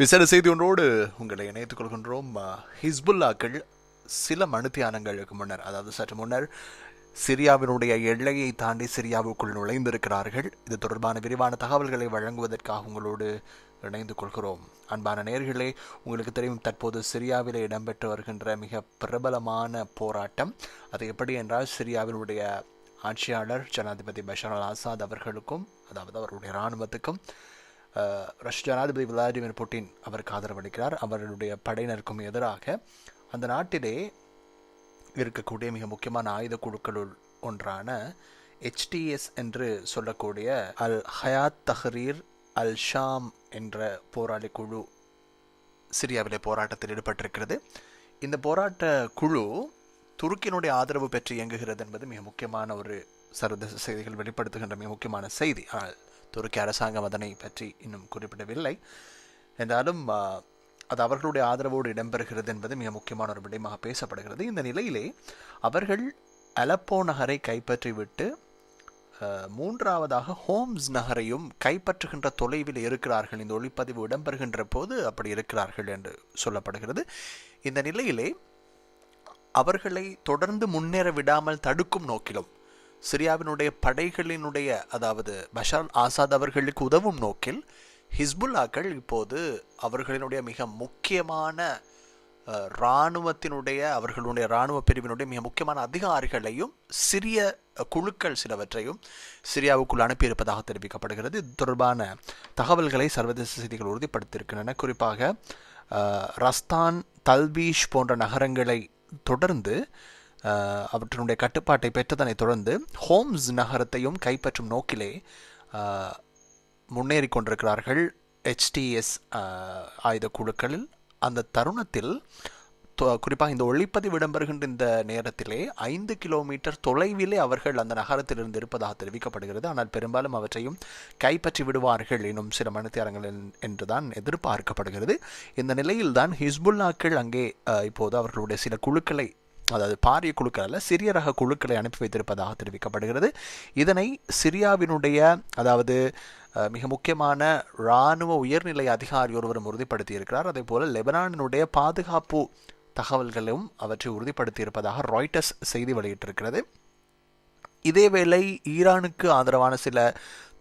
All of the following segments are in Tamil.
விசேட செய்தி ஒன்றோடு உங்களை இணைத்துக் கொள்கின்றோம். ஹிஸ்புல்லாக்கள் சில மனுத்தியானங்களுக்கு முன்னர் அதாவது சற்று முன்னர் சிரியாவினுடைய எல்லையை தாண்டி சிரியாவுக்குள் நுழைந்திருக்கிறார்கள். இது தொடர்பான விரிவான தகவல்களை வழங்குவதற்காக உங்களோடு இணைந்து கொள்கிறோம். அன்பான நேர்களே உங்களுக்கு தெரியும் தற்போது சிரியாவில் இடம்பெற்று வருகின்ற மிக பிரபலமான போராட்டம். அது எப்படி என்றால் சிரியாவினுடைய ஆட்சியாளர் ஜனாதிபதி பஷார் அல் ஆசாத் அவர்களுக்கும் அதாவது அவருடைய இராணுவத்துக்கும் ரஷ்ய ஜனாதிபதி விளாடிமிர் புட்டின் அவருக்கு ஆதரவளிக்கிறார். அவருடைய படையினருக்கும் எதிராக அந்த நாட்டிலே இருக்கக்கூடிய மிக முக்கியமான ஆயுத குழுக்களுள் ஒன்றான ஹெச்டிஎஸ் என்று சொல்லக்கூடிய al Hayat Tahrir al Sham என்ற போராளி குழு சிரியாவிலே போராட்டத்தில் ஈடுபட்டிருக்கிறது. இந்த போராட்ட குழு துருக்கியினுடைய ஆதரவு பெற்று இயங்குகிறது என்பது மிக முக்கியமான ஒரு சர்வதேச செய்திகள் வெளிப்படுத்துகின்ற மிக முக்கியமான செய்தி. ஆனால் துருக்கி அரசாங்கம் அதனை பற்றி இன்னும் குறிப்பிடவில்லை. என்றாலும் அது அவர்களுடைய ஆதரவோடு இடம்பெறுகிறது என்பது மிக முக்கியமான ஒரு விடயமாக பேசப்படுகிறது. இந்த நிலையிலே அவர்கள் அலப்போ நகரை கைப்பற்றிவிட்டு மூன்றாவதாக ஹோம்ஸ் நகரையும் கைப்பற்றுகின்ற தொலைவில் இருக்கிறார்கள். இந்த ஒளிப்பதிவு இடம்பெறுகின்ற போது அப்படி இருக்கிறார்கள் என்று சொல்லப்படுகிறது. இந்த நிலையிலே அவர்களை தொடர்ந்து முன்னேற விடாமல் தடுக்கும் நோக்கிலும் சிரியாவினுடைய படைகளினுடைய அதாவது பஷார் ஆசாத் அவர்களுக்கு உதவும் நோக்கில் ஹிஸ்புல்லாக்கள் இப்போது அவர்களினுடைய மிக முக்கியமான இராணுவத்தினுடைய அவர்களுடைய இராணுவ பிரிவினுடைய மிக முக்கியமான அதிகாரிகளையும் சிறிய குழுக்கள் சிலவற்றையும் சிரியாவுக்குள் அனுப்பியிருப்பதாக தெரிவிக்கப்படுகிறது. இது தொடர்பான தகவல்களை சர்வதேச செய்திகள் உறுதிப்படுத்தியிருக்கின்றன. குறிப்பாக ரஸ்தான் தல்பீஷ் போன்ற நகரங்களை தொடர்ந்து அவற்றினுடைய கட்டுப்பாட்டை பெற்றதனைத் தொடர்ந்து ஹோம்ஸ் நகரத்தையும் கைப்பற்றும் நோக்கிலே முன்னேறி கொண்டிருக்கிறார்கள் ஹெச்டிஎஸ் ஆயுத குழுக்களில் அந்த தருணத்தில் குறிப்பாக இந்த ஒளிப்பதிவு இடம்பெறுகின்ற இந்த நேரத்திலே ஐந்து கிலோமீட்டர் தொலைவிலே அவர்கள் அந்த நகரத்திலிருந்து இருப்பதாக தெரிவிக்கப்படுகிறது. ஆனால் பெரும்பாலும் அவற்றையும் கைப்பற்றி விடுவார்கள் இன்னும் சில மணித்தியாரங்கள் என்றுதான் எதிர்பார்க்கப்படுகிறது. இந்த நிலையில்தான் ஹிஸ்புல்லாக்கள் அங்கே இப்போது அவர்களுடைய சில குழுக்களை அதாவது பாரிய குழுக்கள் அல்ல சிறிய ரக குழுக்களை அனுப்பி வைத்திருப்பதாக தெரிவிக்கப்படுகிறது. இதனை சிரியாவினுடைய அதாவது மிக முக்கியமான இராணுவ உயர்நிலை அதிகாரி ஒருவரும் உறுதிப்படுத்தியிருக்கிறார். அதே போல லெபனானினுடைய பாதுகாப்பு தகவல்களும் அவற்றை உறுதிப்படுத்தியிருப்பதாக ராய்டர்ஸ் செய்தி வெளியிட்டிருக்கிறது. இதேவேளை ஈரானுக்கு ஆதரவான சில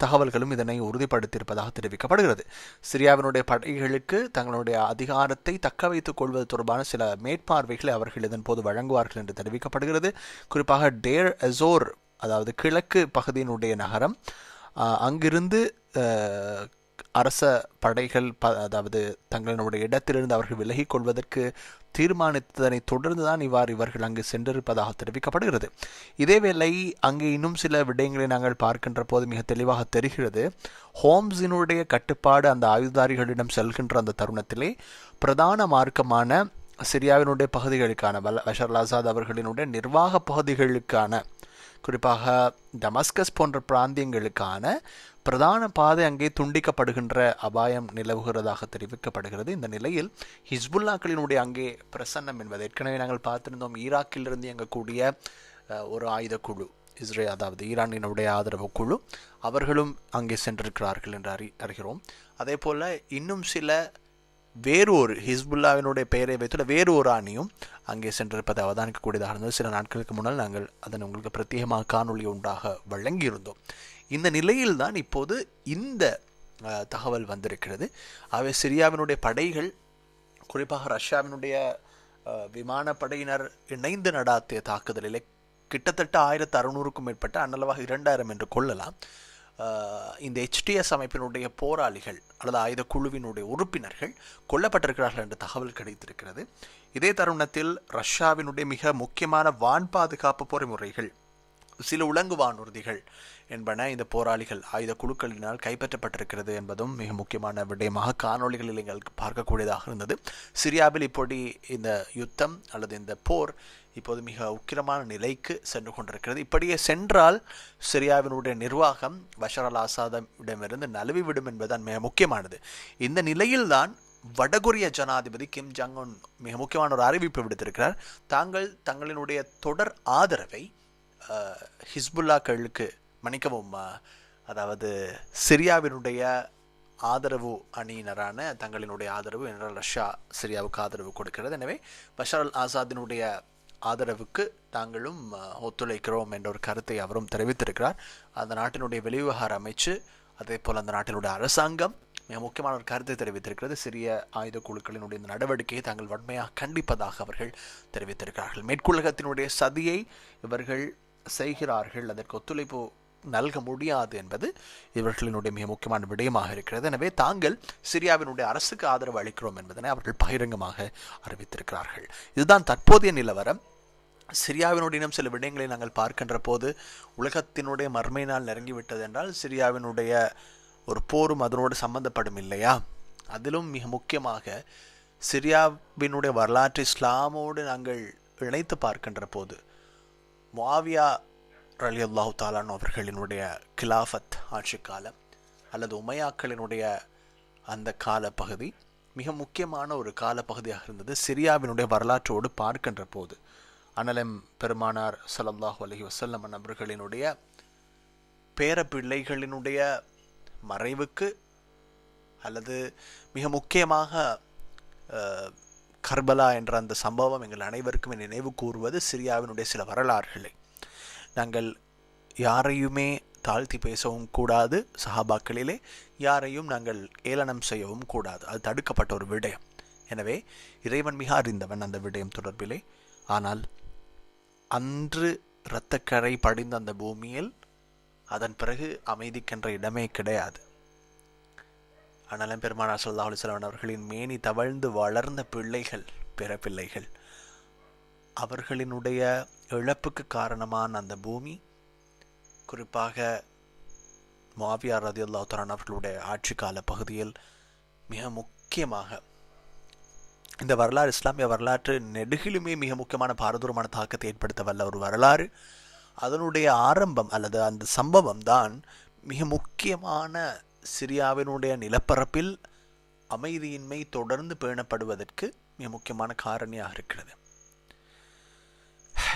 தகவல்களும் இதனை உறுதிப்படுத்தியிருப்பதாக தெரிவிக்கப்படுகிறது. சிரியாவினுடைய படைகளுக்கு தங்களுடைய அதிகாரத்தை தக்க வைத்துக் கொள்வது தொடர்பான சில மேற்பார்வைகளை அவர்கள் இதன் போது வழங்குவார்கள் என்று தெரிவிக்கப்படுகிறது. குறிப்பாக டேர் அசோர் அதாவது கிழக்கு பகுதியினுடைய நகரம் அங்கிருந்து அரச படைகள் ப அதாவது தங்களினுடைய இடத்திலிருந்து அவர்கள் விலகிக் கொள்வதற்கு தீர்மானித்ததனை தொடர்ந்து தான் இவ்வாறு இவர்கள் அங்கு சென்றிருப்பதாக தெரிவிக்கப்படுகிறது. இதேவேளை அங்கே இன்னும் சில விடயங்களை நாங்கள் பார்க்கின்ற போது மிக தெளிவாக தெரிகிறது. ஹோம்ஸினுடைய கட்டுப்பாடு அந்த ஆயுதாரிகளிடம் செல்கின்ற அந்த தருணத்திலே பிரதான மார்க்கமான சிரியாவினுடைய பகுதிகளுக்கான பல பஷர் ஆசாத் அவர்களினுடைய நிர்வாக பகுதிகளுக்கான குறிப்பாக டமஸ்கஸ் போன்ற பிராந்தியங்களுக்கான பிரதான பாதை அங்கே துண்டிக்கப்படுகின்ற அபாயம் நிலவுகிறதாக தெரிவிக்கப்படுகிறது. இந்த நிலையில் ஹிஸ்புல்லாக்களினுடைய அங்கே பிரசன்னம் என்பது ஏற்கனவே நாங்கள் பார்த்திருந்தோம். ஈராக்கிலிருந்து இயங்கக்கூடிய ஒரு ஆயுத குழு இஸ்ரேல் அதாவது ஈரானினுடைய ஆதரவு குழு அவர்களும் அங்கே சென்றிருக்கிறார்கள் என்று அறி அறிகிறோம். அதே போல் இன்னும் சில வேறு ஒரு ஹிஸ்புல்லாவினுடைய பெயரை வைத்துள்ள வேறு ஒரு அணியும் அங்கே சென்றிருப்பதை அவதானிக்கக்கூடியதாக இருந்தது. சில நாட்களுக்கு முன்னால் நாங்கள் அதன் உங்களுக்கு பிரத்யேகமாக காணொலி உண்டாக வழங்கியிருந்தோம். இந்த நிலையில்தான் இப்போது இந்த தகவல் வந்திருக்கிறது. அவை சிரியாவினுடைய படைகள் குறிப்பாக ரஷ்யாவினுடைய விமானப்படையினர் இணைந்து நடாத்திய தாக்குதலில் கிட்டத்தட்ட ஆயிரத்து அறுநூறுக்கும் மேற்பட்ட அன்னளவாக இரண்டாயிரம் என்று கொள்ளலாம். இந்த ஹெச்டிஎஸ் அமைப்பினுடைய போராளிகள் அல்லது ஆயுத குழுவினுடைய உறுப்பினர்கள் கொல்லப்பட்டிருக்கிறார்கள் என்ற தகவல் கிடைத்திருக்கிறது. இதே தருணத்தில் ரஷ்யாவினுடைய மிக முக்கியமான வான் பாதுகாப்பு பொறிமுறைகள் சில உலங்கு வானூர்திகள் என்பன இந்த போராளிகள் ஆயுத குழுக்களினால் கைப்பற்றப்பட்டிருக்கிறது என்பதும் மிக முக்கியமான விடயமாக காணொளிகளில் எங்களுக்கு பார்க்கக்கூடியதாக இருந்தது. சிரியாவில் இப்படி இந்த யுத்தம் அல்லது இந்த போர் இப்போது மிக உக்கிரமான நிலைக்கு சென்று கொண்டிருக்கிறது. இப்படியே சென்றால் சிரியாவினுடைய நிர்வாகம் பஷர் அல் ஆசாதிடமிருந்து நழுவிவிடும் என்பதுதான் மிக முக்கியமானது. இந்த நிலையில்தான் வடகொரிய ஜனாதிபதி கிம் ஜாங் உன் மிக முக்கியமான ஒரு அறிவிப்பு விடுத்திருக்கிறார். தாங்கள் தங்களினுடைய தொடர் ஆதரவை ஹிஸ்புல்லாக்களுக்கு மன்னிக்கவும் அதாவது சிரியாவினுடைய ஆதரவு அணியினரான தங்களினுடைய ஆதரவு என்றால் ரஷ்யா சிரியாவுக்கு ஆதரவு கொடுக்கிறது. எனவே பஷார் அல் ஆசாதினுடைய ஆதரவுக்கு தாங்களும் ஒத்துழைக்கிறோம் என்ற ஒரு கருத்தை அவரும் தெரிவித்திருக்கிறார். அந்த நாட்டினுடைய வெளிவிவகார அமைச்சு அதே போல் அந்த நாட்டினுடைய அரசாங்கம் மிக முக்கியமான ஒரு கருத்தை தெரிவித்திருக்கிறது. சிறிய ஆயுத குழுக்களினுடைய இந்த நடவடிக்கையை தாங்கள் வன்மையாக கண்டிப்பதாக அவர்கள் தெரிவித்திருக்கிறார்கள். மேற்குலகத்தினுடைய சதியை இவர்கள் செய்கிறார்கள். அதற்கு ஒத்துழைப்பு நல்க முடியாது என்பது இவர்களினுடைய மிக முக்கியமான விடயமாக இருக்கிறது. எனவே தாங்கள் சிரியாவினுடைய அரசுக்கு ஆதரவு அளிக்கிறோம் என்பதனை அவர்கள் பகிரங்கமாக அறிவித்திருக்கிறார்கள். இதுதான் தற்போதைய நிலவரம். சிரியாவினுடைய இன்னும் சில விடயங்களை நாங்கள் பார்க்கின்ற போது உலகத்தினுடைய மர்மை நாள் நெருங்கிவிட்டது என்றால் சிரியாவினுடைய ஒரு போரும் அதனோடு சம்பந்தப்படும் இல்லையா? அதிலும் மிக முக்கியமாக சிரியாவினுடைய வரலாற்று இஸ்லாமோடு நாங்கள் இணைத்து பார்க்கின்ற போது முஆவியா ரலி அல்லாஹு தாலான் அவர்களினுடைய கிலாஃபத் ஆட்சி காலம் அல்லது உமையாக்களினுடைய அந்த காலப்பகுதி மிக முக்கியமான ஒரு காலப்பகுதியாக இருந்தது. சிரியாவினுடைய வரலாற்றோடு பார்க்கின்ற போது அனலம் பெருமானார் ஸல்லல்லாஹு அலைஹி வஸல்லம் நபர்களினுடைய பேரப்பிள்ளைகளினுடைய மறைவுக்கு அல்லது மிக முக்கியமாக கர்பலா என்ற அந்த சம்பவம் எங்கள் அனைவருக்கும் நினைவு கூறுவது சிரியாவினுடைய சில வரலாறுகளை. நாங்கள் யாரையுமே தாழ்த்தி பேசவும் கூடாது. சஹாபாக்களிலே யாரையும் நாங்கள் ஏளனம் செய்யவும் கூடாது. அது தடுக்கப்பட்ட ஒரு விடயம். எனவே இறைவன் மிக அறிந்தவன் அந்த விடயம் தொடர்பிலே. ஆனால் அன்று இரத்தக்கரை படிந்த அந்த பூமியில் அதன் பிறகு அமைதிக்கென்ற இடமே கிடையாது. ஆனாலும் பெருமானார் ஸல்லல்லாஹு அலிஸ்லாமன் அவர்களின் மேனி தவழ்ந்து வளர்ந்த பிள்ளைகள் பிற பிள்ளைகள் அவர்களினுடைய இழப்புக்கு காரணமான அந்த பூமி குறிப்பாக மாவியார் ரதி அல்லாத்தரான் அவர்களுடைய ஆட்சி கால பகுதியில் மிக முக்கியமாக இந்த வரலாறு இஸ்லாமிய வரலாற்று நெடுகிலுமே மிக முக்கியமான பாரதூரமான தாக்கத்தை ஏற்படுத்த வல்ல ஒரு வரலாறு. அதனுடைய ஆரம்பம் அல்லது அந்த சம்பவம் தான் மிக முக்கியமான சிரியாவினுடைய நிலப்பரப்பில் அமைதியின்மை தொடர்ந்து பேணப்படுவதற்கு மிக முக்கியமான காரணியாக இருக்கிறது.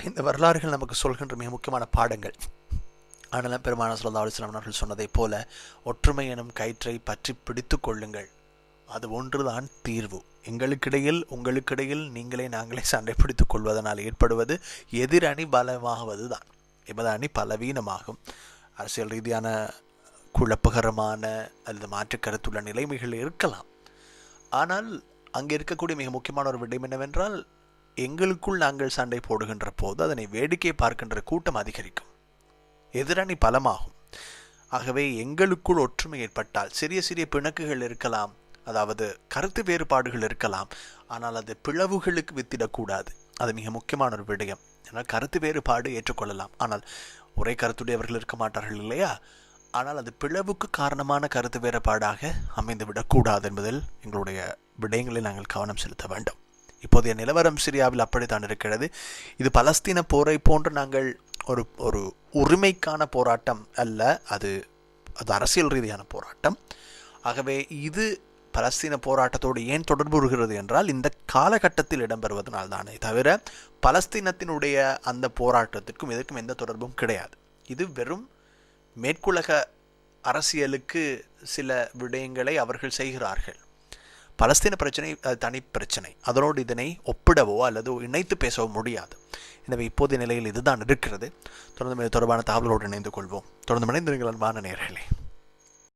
இந்த வரலாறுகள் நமக்கு சொல்கின்ற மிக முக்கியமான பாடங்கள். ஆனால் பெருமான சொல்லா அலிஸ்லாம் அவர்கள் சொன்னதைப் போல ஒற்றுமை எனும் கயிற்றை பற்றி பிடித்து கொள்ளுங்கள். அது ஒன்றுதான் தீர்வு. எங்களுக்கிடையில் உங்களுக்கிடையில் நீங்களே நாங்களே சண்டை பிடித்துக் கொள்வதனால் ஏற்படுவது எதிரணி பலமாகுவது தான் எமது அணி பலவீனமாகும். அரசியல் ரீதியான குழப்பகரமான அல்லது மாற்று கருத்துள்ள நிலைமைகள் இருக்கலாம். ஆனால் அங்கே இருக்கக்கூடிய மிக முக்கியமான ஒரு விடயம் என்னவென்றால் எங்களுக்குள் நாங்கள் சண்டை போடுகின்ற போது அதனை வேடிக்கை பார்க்கின்ற கூட்டம் அதிகரிக்கும். எதிரணி பலமாகும். ஆகவே எங்களுக்குள் ஒற்றுமை ஏற்பட்டால் சிறிய சிறிய பிணக்குகள் இருக்கலாம் அதாவது கருத்து வேறுபாடுகள் இருக்கலாம் ஆனால் அது பிளவுகளுக்கு வித்திடக்கூடாது. அது மிக முக்கியமான ஒரு விடயம். ஏன்னா கருத்து வேறுபாடு ஏற்றுக்கொள்ளலாம். ஆனால் ஒரே கருத்துடையவர்கள் இருக்க மாட்டார்கள் இல்லையா? ஆனால் அது பிளவுக்கு காரணமான கருத்து வேறுபாடாக அமைந்துவிடக்கூடாது என்பதில் எங்களுடைய விடயங்களில் நாங்கள் கவனம் செலுத்த வேண்டும். இப்போதைய நிலவரம் சிரியாவில் அப்படித்தான் இருக்கிறது. இது பலஸ்தீன போரை போன்று நாங்கள் ஒரு ஒரு உரிமைக்கான போராட்டம் அல்ல அது அது அரசியல் ரீதியான போராட்டம். ஆகவே இது பலஸ்தீன போராட்டத்தோடு ஏன் தொடர்பு வருகிறது என்றால் இந்த காலகட்டத்தில் இடம்பெறுவதனால் தானே தவிர பலஸ்தீனத்தினுடைய அந்த போராட்டத்திற்கும் இதற்கும் எந்த தொடர்பும் கிடையாது. இது வெறும் மேற்குலக அரசியலுக்கு சில விடயங்களை அவர்கள் செய்கிறார்கள். பலஸ்தீன பிரச்சனை அது தனி பிரச்சனை. அதனோடு இதனை ஒப்பிடவோ அல்லது இணைத்து பேசவோ முடியாது. எனவே இப்போதைய நிலையில் இதுதான் இருக்கிறது. தொடர்ந்து தொடர்பான தகவலோடு இணைந்து கொள்வோம். தொடர்ந்து இணைந்து அன்பான நேர்களே.